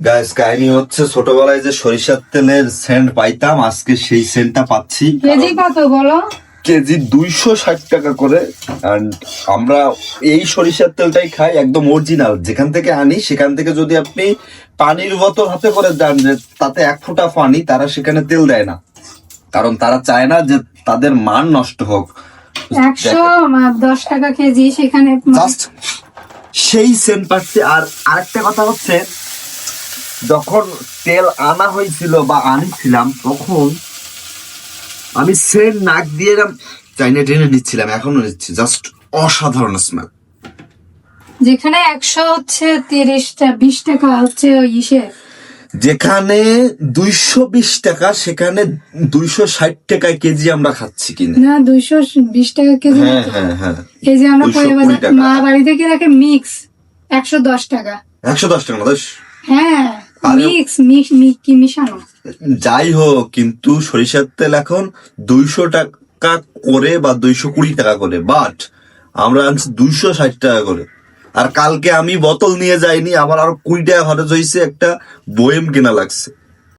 Guys কাহিনী হচ্ছে ছোটবেলায় যে সরিষার তেলের সেন্ট পাইতাম আজকে সেই সেন্টটা পাচ্ছি। কেজি কত বলো? কেজি দুইশো ষাট টাকা করে। অ্যান্ড আমরা এই সরিষার তেলটাই খাই একদম অরিজিনাল যেখান থেকে আনি সেখান থেকে যদি আপনি পানির বোতল হাতে করে দেন যে তাতে এক ফোঁটা পানি তারা সেখানে তেল দেয় না। কারণ তারা চায় না যে তাদের মান নষ্ট হোক। একশো দশ টাকা কেজি সেখানে জাস্ট সেই সেন্ট পাচ্ছি। আর আরেকটা কথা হচ্ছে যখন তেল আনা হয়েছিল বা আনিছিলাম তখন আমি সেন্ট নাক দিয়ে এরম চাইনা টেনে নিচ্ছিলাম এখনও নিচ্ছি জাস্ট অসাধারণ স্মেল যেখানে একশো হচ্ছে তিরিশটা বিশ টাকা হচ্ছে ইসে। যেখানে দুইশো বিশ টাকা সেখানে দুইশো ষাট টাকায় কেজি আমরা খাচ্ছি কিনে। না দুইশো বিশ টাকা কেজি হ্যাঁ হ্যাঁ হ্যাঁ। এই আমরা মা বাড়ি থেকে রাখে মিক্স একশো দশ টাকা। একশো দশ টাকা দোষ হ্যাঁ মিক্স মিক্স কি মিশানো? যাই হোক কিন্তু সরিষার তেল এখন দুইশো টাকা করে বা দুইশো কুড়ি টাকা করে বাট আমরা আনছি দুইশো ষাট টাকা করে। আর কালকে আমি বোতল নিয়ে যাইনি আমার আরও কুড়ি টাকা খরচ হয়েছে একটা বয়েম কেনা লাগছে।